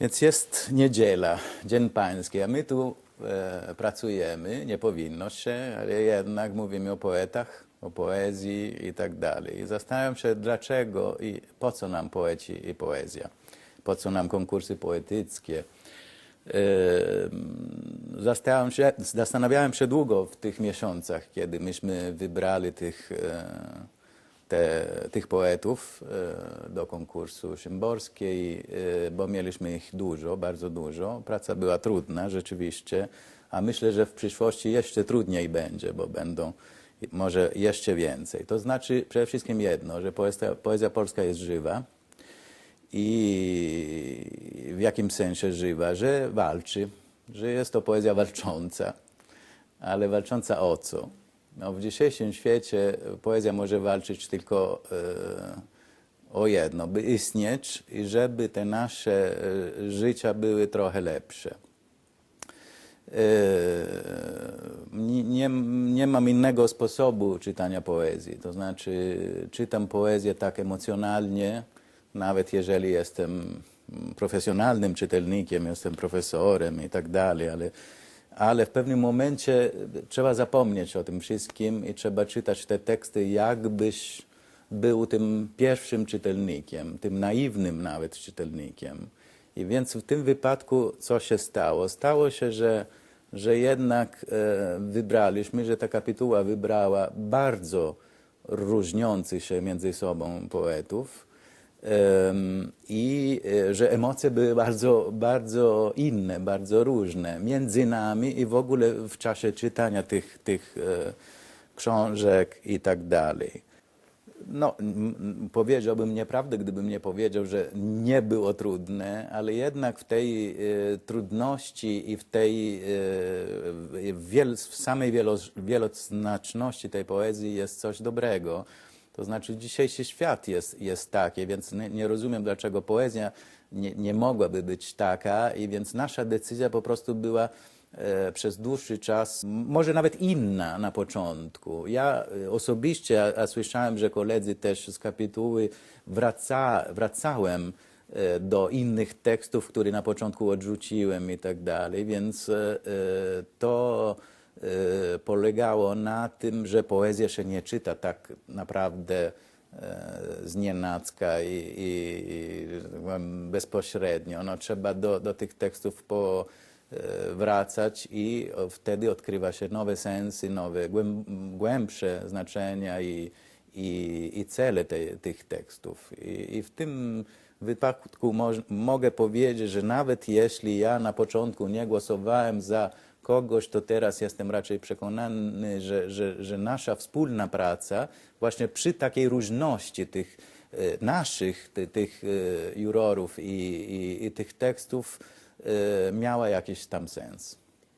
Więc jest niedziela, Dzień Pański, a my tu e, pracujemy, nie powinno się, ale jednak mówimy o poetach, o poezji i tak dalej. I zastanawiam się, dlaczego i po co nam poeci i poezja, po co nam konkursy poetyckie. E, Zastanawiałem się, zastanawiałem się długo w tych miesiącach, kiedy myśmy wybrali tych, e, te, tych poetów e, do konkursu Szymborskiej, e, bo mieliśmy ich dużo, bardzo dużo. Praca była trudna rzeczywiście, a myślę, że w przyszłości jeszcze trudniej będzie, bo będą może jeszcze więcej. To znaczy przede wszystkim jedno, że poezja, poezja polska jest żywa i w jakim sensie żywa, że walczy, że jest to poezja walcząca, ale walcząca o co? No, w dzisiejszym świecie poezja może walczyć tylko e, o jedno, by istnieć i żeby te nasze e, życia były trochę lepsze. E, nie, nie, mam innego sposobu czytania poezji. To znaczy, czytam poezję tak emocjonalnie, nawet jeżeli jestem profesjonalnym czytelnikiem, jestem profesorem i tak dalej, ale, ale w pewnym momencie trzeba zapomnieć o tym wszystkim i trzeba czytać te teksty, jakbyś był tym pierwszym czytelnikiem, tym naiwnym nawet czytelnikiem. I więc w tym wypadku co się stało? Stało się, że, że jednak e, wybraliśmy, że ta kapituła wybrała bardzo różniących się między sobą poetów i e, że emocje były bardzo, bardzo inne, bardzo różne między nami i w ogóle w czasie czytania tych, tych e, książek i tak dalej. No, powiedziałbym nieprawdę, gdybym nie powiedział, że nie było trudne, ale jednak w tej e, trudności i w tej w samej wielo, wieloznaczności tej poezji jest coś dobrego. To znaczy dzisiejszy świat jest, jest taki, więc nie, nie rozumiem, dlaczego poezja nie, nie mogłaby być taka i więc nasza decyzja po prostu była e, przez dłuższy czas, może nawet inna na początku. Ja e, osobiście, a, a słyszałem, że koledzy też z kapituły, wraca, wracałem e, do innych tekstów, które na początku odrzuciłem i tak dalej, więc to polegało na tym, że poezję się nie czyta tak naprawdę e, znienacka i, i, i powiem, bezpośrednio. No, trzeba do, do tych tekstów po, e, wracać i wtedy odkrywa się nowe sensy, nowe, głęb, głębsze znaczenia i, i, i cele te, tych tekstów. I, I w tym wypadku moż, mogę powiedzieć, że nawet jeśli ja na początku nie głosowałem za kogoś, to teraz jestem raczej przekonany, że, że, że nasza wspólna praca właśnie przy takiej różności tych e, naszych, ty, tych e, jurorów i, i, i tych tekstów e, miała jakiś tam sens.